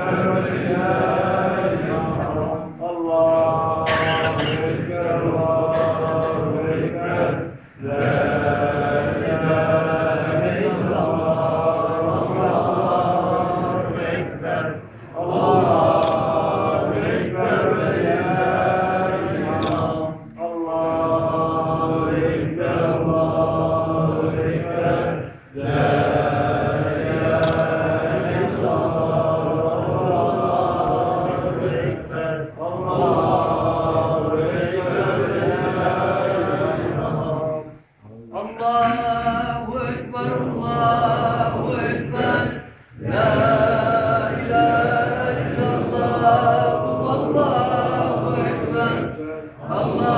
Alleluia. Ekber.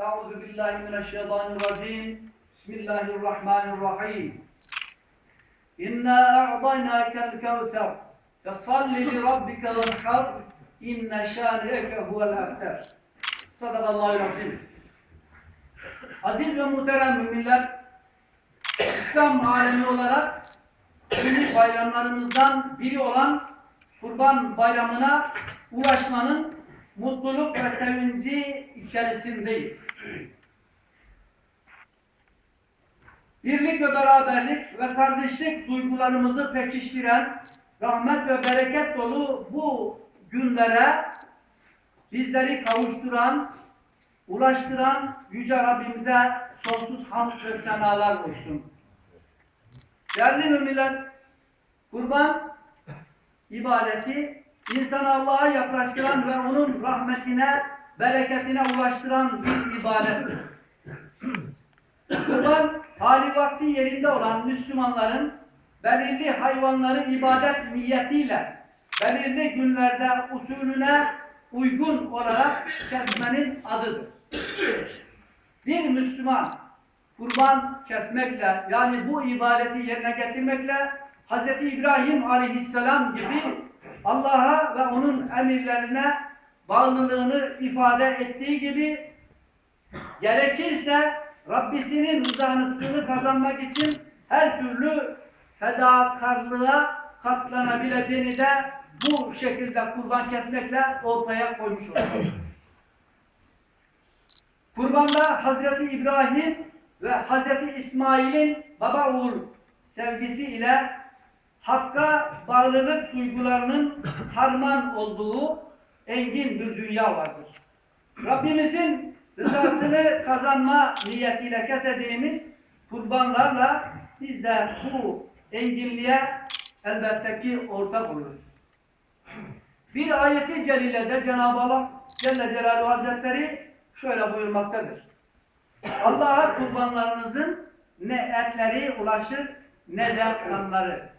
Euzu billahi mineşşeytanirracim. Bismillahirrahmanirrahim. İnna a'taynakel kevser. Fesalli li rabbike venhar. İnne şâni'eke huvel ebter. Sadakallahu azim. Aziz ve muhterem müminler, İslam alemi olarak dini bayramlarımızdan biri olan Kurban Bayramı'na ulaşmanın mutluluk ve sevinci içerisindeyiz. Birlik ve beraberlik ve kardeşlik duygularımızı pekiştiren, rahmet ve bereket dolu bu günlere bizleri kavuşturan, ulaştıran Yüce Rabbimize sonsuz hamd ve senalar olsun. Değerli müminler, kurban ibadeti insanı Allah'a yaklaştıran ve onun rahmetine, bereketine ulaştıran bir ibadettir. Kurban hali vakti yerinde olan Müslümanların belirli hayvanları ibadet niyetiyle belirli günlerde usulüne uygun olarak kesmenin adıdır. Bir Müslüman kurban kesmekle yani bu ibadeti yerine getirmekle Hz. İbrahim aleyhisselam gibi Allah'a ve onun emirlerine bağlılığını ifade ettiği gibi gerekirse Rabbisinin rızasını kazanmak için her türlü fedakarlığa katlanabileceğini de bu şekilde kurban kesmekle ortaya koymuş olur. Kurbanda Hazreti İbrahim ve Hazreti İsmail'in baba oğul sevgisi ile Hakk'a bağlılık duygularının harman olduğu engin bir dünya vardır. Rabbimizin rızasını kazanma niyetiyle keseceğimiz kurbanlarla biz de bu enginliğe elbette ki ortak oluruz. Bir ayeti celilede Cenab-ı Allah Celle Celaluhu Hazretleri şöyle buyurmaktadır. Allah'a kurbanlarınızın ne etleri ulaşır ne de kanları.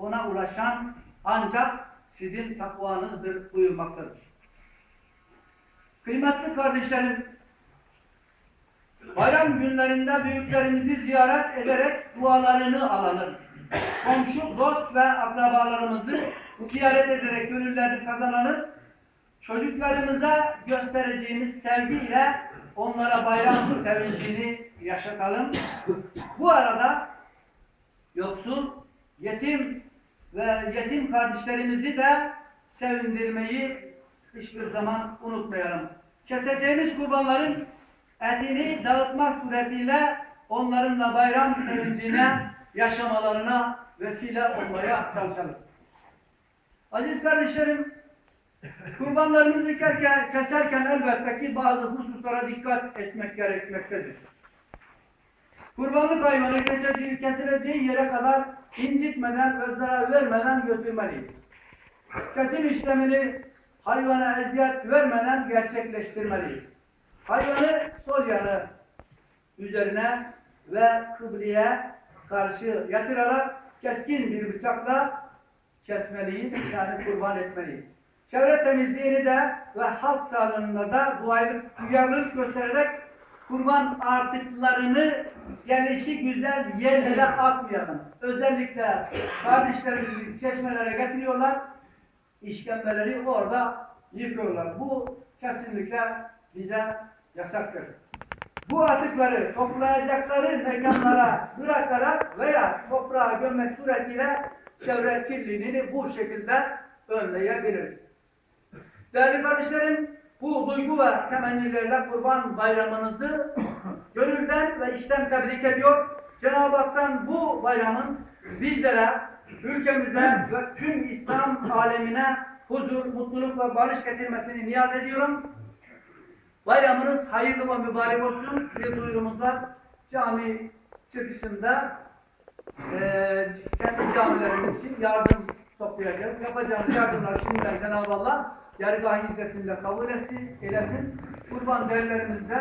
Ona ulaşan ancak sizin takvanızdır buyurmaktadır. Kıymetli kardeşlerim, bayram günlerinde büyüklerimizi ziyaret ederek dualarını alalım. Komşu, dost ve akrabalarımızı ziyaret ederek gönüllerini kazanalım. Çocuklarımıza göstereceğimiz sevgiyle onlara bayram sevincini yaşatalım. Bu arada yoksul, yetim ve yetim kardeşlerimizi de sevindirmeyi hiçbir zaman unutmayalım. Keseceğimiz kurbanların etini dağıtmak suretiyle onların da bayram sevincine, yaşamalarına vesile olmaya çalışalım. Aziz kardeşlerim, kurbanlarımızı keserken elbette ki bazı hususlara dikkat etmek gerekmektedir. Kurbanlık hayvanı kesileceği, kesileceği yere kadar incitmeden ve zarar vermeden götürmeliyiz. Kesim işlemini hayvana eziyet vermeden gerçekleştirmeliyiz. Hayvanı sol yanı üzerine ve kıbleye karşı yatırarak keskin bir bıçakla kesmeliyiz, yani kurban etmeliyiz. Çevre temizliğini de ve halk sağlığında da duyarlılık göstererek kurban artıklarını gelişi güzel yerlere atmayalım. Özellikle kardeşlerimizi çeşmelere getiriyorlar, işkembeleri orada yıkıyorlar. Bu kesinlikle bize yasaktır. Bu atıkları toplayacakları mekanlara bırakarak veya toprağa gömmek suretiyle çevre kirliliğini bu şekilde önleyebiliriz. Değerli kardeşlerim, bu duygu ve temennilerle kurban bayramınızı gönülden ve içten tebrik ediyor. Cenab-ı Hak'tan bu bayramın bizlere, ülkemize ve tüm İslam alemine huzur, mutluluk ve barış getirmesini niyaz ediyorum. Bayramınız hayırlı ve mübarek olsun. Bir duyurumuz var. Cami çıkışında eee kendi camilerimiz için yardım toplayacağız. Yapacağımız yardımlar şimdiden Cenab-ı Allah yargı hizmetinde kabul etsin, eylesin. Kurban değerlerimizde